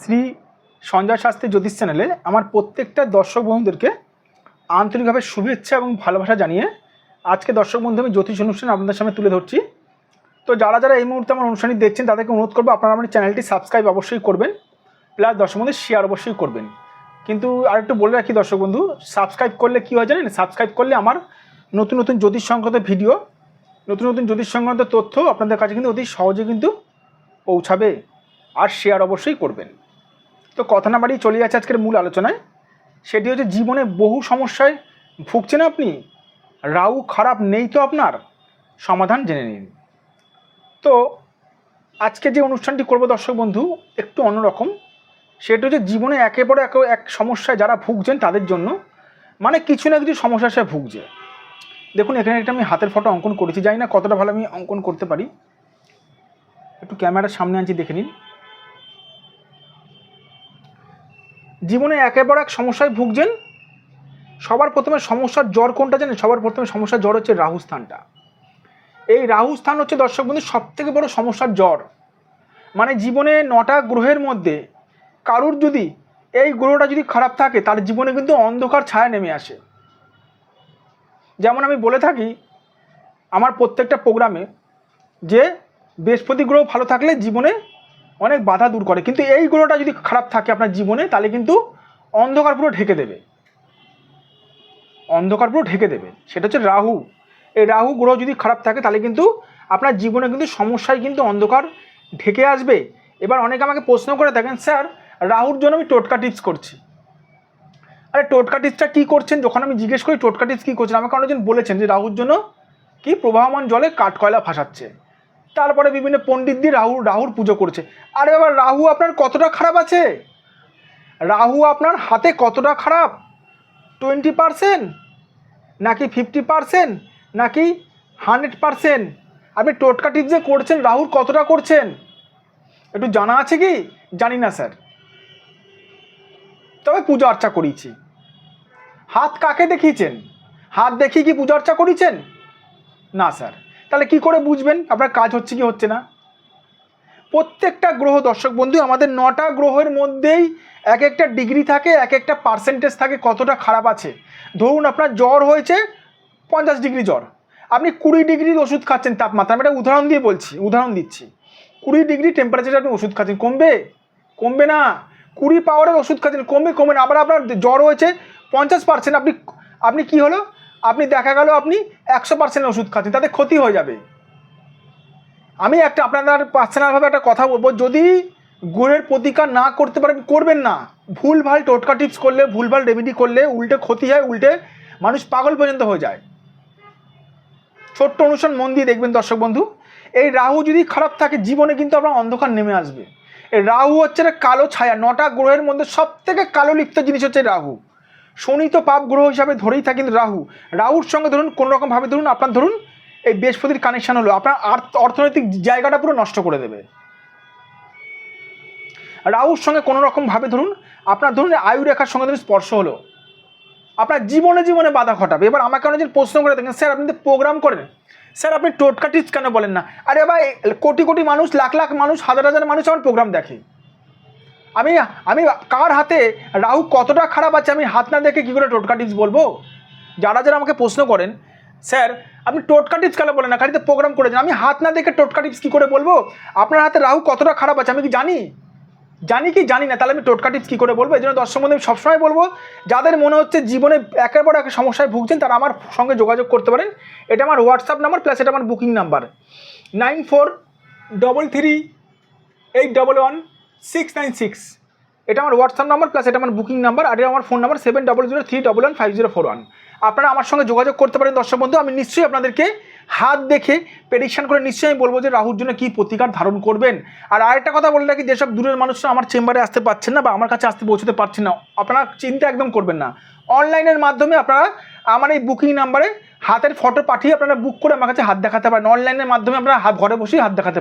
শ্রী সঞ্জয় শাস্ত্রী জ্যোতিষ চ্যানেলে আমার প্রত্যেকটা দর্শক বন্ধুদেরকে আন্তরিকভাবে শুভেচ্ছা এবং ভালোবাসা জানিয়ে আজকে দর্শক বন্ধু আমি জ্যোতিষ অনুষ্ঠান আপনাদের সামনে তুলে ধরছি। তো যারা যারা এই মুহূর্তে আমার অনুষ্ঠানটি দেখছেন, তাদেরকে অনুরোধ করব আপনারা আমার চ্যানেলটি সাবস্ক্রাইব অবশ্যই করবেন, প্লাস দর্শক বন্ধু শেয়ার অবশ্যই করবেন। কিন্তু আর একটু বলে রাখি দর্শক বন্ধু, সাবস্ক্রাইব করলে কী হয় জানেন? সাবস্ক্রাইব করলে আমার নতুন নতুন জ্যোতিষ সংক্রান্ত ভিডিও, নতুন নতুন জ্যোতিষ সংক্রান্ত তথ্য আপনাদের কাছে কিন্তু অতি সহজে কিন্তু পৌঁছাবে, আর শেয়ার অবশ্যই করবেন। তো কথা না বাড়িয়ে চলে যাচ্ছে আজকের মূল আলোচনায়। সেটি হচ্ছে জীবনে বহু সমস্যায় ভুগছেন আপনি। রাউ খারাপ নেই তো আপনার? সমাধান জেনে নিন। তো আজকে যে অনুষ্ঠানটি করব দর্শক বন্ধু, একটু অন্যরকম। সেটা হচ্ছে জীবনে একে একেবারে এক এক সমস্যায় যারা ভুগছেন তাদের জন্য মানে কিছু না কিছু সমস্যা সে ভুগছে। দেখুন, এখানে একটা আমি হাতের ফটো অঙ্কন করেছি। জানি না কতটা ভালো আমি অঙ্কন করতে পারি। একটু ক্যামেরার সামনে আনছি, দেখে নিন। জীবনে একেবারে এক সমস্যায় ভুগছেন? সবার প্রথমে সমস্যার জ্বর কোনটা জানেন? সবার প্রথমে সমস্যার জ্বর হচ্ছে রাহুস্থানটা এই রাহু স্থান হচ্ছে দর্শক বন্ধু সব থেকে বড় সমস্যার জ্বর। মানে জীবনে নটা গ্রহের মধ্যে কারুর যদি এই গ্রহটা যদি খারাপ থাকে, তার জীবনে কিন্তু অন্ধকার ছায়া নেমে আসে। যেমন আমি বলে থাকি, আমার প্রত্যেকটা প্রোগ্রামে যে বৃহস্পতি গ্রহ ভালো থাকলে জীবনে অনেক বাধা দূর করে। কিন্তু এই গ্রহটা যদি খারাপ থাকে আপনার জীবনে, তাহলে কিন্তু অন্ধকার পুরো ঢেকে দেবে। অন্ধকার পুরো ঢেকে দেবে। সেটা হচ্ছে রাহু। এই রাহু গ্রহ যদি খারাপ থাকে, তাহলে কিন্তু আপনার জীবনে কিন্তু সমস্যায় কিন্তু অন্ধকার ঢেকে আসবে। এবার অনেকে আমাকে প্রশ্ন করে দেখেন, স্যার, রাহুর জন্য আমি টোটকা টিপস করছি। আরে, টোটকা টিপসটা কী করছেন? যখন আমি জিজ্ঞেস করি, টোটকা টিপস কী করছেন? আমাকে অনেকজন বলেছেন যে, রাহুর জন্য কি প্রবাহমান জলে কাঠকয়লা ভাসাচ্ছে তারপরে বিভিন্ন পণ্ডিত দিয়ে রাহু, রাহুর পুজো করছে। আরে এবার রাহু আপনার কতটা খারাপ আছে? রাহু আপনার হাতে কতটা খারাপ? টোয়েন্টি পারসেন্ট নাকি ফিফটি পারসেন্ট নাকি হান্ড্রেড পারসেন্ট আপনি টোটকা টিপ যে করছেন, রাহুর কতটা করছেন? একটু জানা আছে কি? জানি না, স্যার। তবে পূজা অর্চা করিয়েছি। হাত কাকে দেখিয়েছেন? হাত দেখিয়ে কি পূজা অর্চা করিয়েছেন? না, স্যার। তাহলে কি করে বুঝবেন? আপনার কাজ হচ্ছে কি হচ্ছে না? প্রত্যেকটা গ্রহ, দর্শক বন্ধু, আমাদের নটা গ্রহের মধ্যেই এক একটা ডিগ্রি থাকে এক একটা পার্সেন্টেজ থাকে, কতটা খারাপ আছে। ধরুন আপনার জ্বর হয়েছে পঞ্চাশ ডিগ্রি জ্বর। আপনি কুড়ি ডিগ্রির ওষুধ খাচ্ছেন তাপমাত্রা। আমি একটা উদাহরণ দিয়ে বলছি, উদাহরণ দিচ্ছি। কুড়ি ডিগ্রি টেম্পারেচারে আপনি ওষুধ খাচ্ছেন, কমবে? কমবে না। কুড়ি পাওয়ারের ওষুধ খাচ্ছেন, কমবে কমবে না। আবার আপনার জ্বর হয়েছে পঞ্চাশ পার্সেন্ট আপনি আপনি কি হলো? আপনি দেখা গেল আপনি একশো পার্সেন্ট ওষুধ খাচ্ছেন, তাতে ক্ষতি হয়ে যাবে। আমি একটা আপনাদের পার্সোনালভাবে একটা কথা বলব, যদি গুড়ের প্রতিকার না করতে পারেন, করবেন না। ভুলভাল টোটকা টিপস করলে, ভুলভাল রেমেডি করলে উল্টে ক্ষতি হয়, উল্টে মানুষ পাগল পর্যন্ত হয়ে যায়। ছোট্ট অনুষ্ঠান মন দিয়ে দেখবেন দর্শক বন্ধু, এই রাহু যদি খারাপ থাকে, জীবনে কিন্তু আপনার অন্ধকার নেমে আসবে। এই রাহু হচ্ছে কালো ছায়া, নটা গ্রহের মধ্যে সব থেকে কালো লিপ্ত জিনিস হচ্ছে রাহু। শনি তো পাপ গ্রহ হিসাবে ধরেই থাকেন রাহু। রাহুর সঙ্গে ধরুন, কোনো রকমভাবে ধরুন, আপনার ধরুন, এই বৃহস্পতির কানেকশন হলো, আপনার অর্থনৈতিক জায়গাটা পুরো নষ্ট করে দেবে। রাহুর সঙ্গে কোনো রকমভাবে ধরুন, আপনার ধরুন আয়ু রেখার সঙ্গে ধরুন স্পর্শ হলো। আপনার জীবনে জীবনে বাধা ঘটাবে। এবার আমাকে অনেকজন প্রশ্ন করে দেখেন, স্যার, আপনি তো প্রোগ্রাম করেন। স্যার, আপনি টোটকা কেন বলেন না? আরে ভাই, কোটি কোটি মানুষ, লাখ লাখ মানুষ, হাজার হাজার মানুষ আমার প্রোগ্রাম দেখে। আমি আমি কার হাতে, রাহু কতটা খারাপ আছে আমি হাত না দেখে কী করে টোটকা টিপস বলব? যারা যারা আমাকে প্রশ্ন করেন, স্যার, আপনি টোটকা টিপস কেন বলেন না? খালিতে প্রোগ্রাম করেছেন। আমি হাত না দেখে টোটকা টিপস কী করে বলব? আপনার হাতে রাহু কতটা খারাপ আছে আমি কি জানি? জানি কি? জানি না। তাহলে আমি টোটকা টিপস কী করে বলব? এই জন্য দর্শক বন্ধু, আমি সবসময় বলব, যাদের মনে হচ্ছে জীবনে একেবারে এক সমস্যায় ভুগছেন, তারা আমার সঙ্গে যোগাযোগ করতে পারেন। এটা আমার হোয়াটসঅ্যাপ নাম্বার প্লাস এটা আমার booking number nine four double three eight double one six nine six এটা আমার হোয়াটসঅ্যাপ নাম্বার প্লাস এটা আমার বুকিং নাম্বার আর এটা আমার phone number seven double zero three double one five zero four one আপনারা আমার সঙ্গে যোগাযোগ করতে পারেন দর্শক বন্ধু, আমি নিশ্চয়ই আপনাদেরকে হাত দেখে প্রেডিকশন করে নিশ্চয়ই আমি বলব যে রাহুর জন্য কী প্রতিকার ধারণ করবেন। আর আরেকটা কথা বলে রাখি, যেসব দূরের মানুষরা আমার চেম্বারে আসতে পারছেন না বা আমার কাছে আসতে পৌঁছতে পারছেন না, আপনারা চিন্তা একদম করবেন না। অনলাইনের মাধ্যমে আপনারা আমার এই বুকিং নাম্বারে হাতের ফটো পাঠিয়ে আপনারা বুক করে আমার কাছে হাত দেখাতে পারেন। অনলাইনের মাধ্যমে আপনারা ঘরে বসেই হাত দেখাতে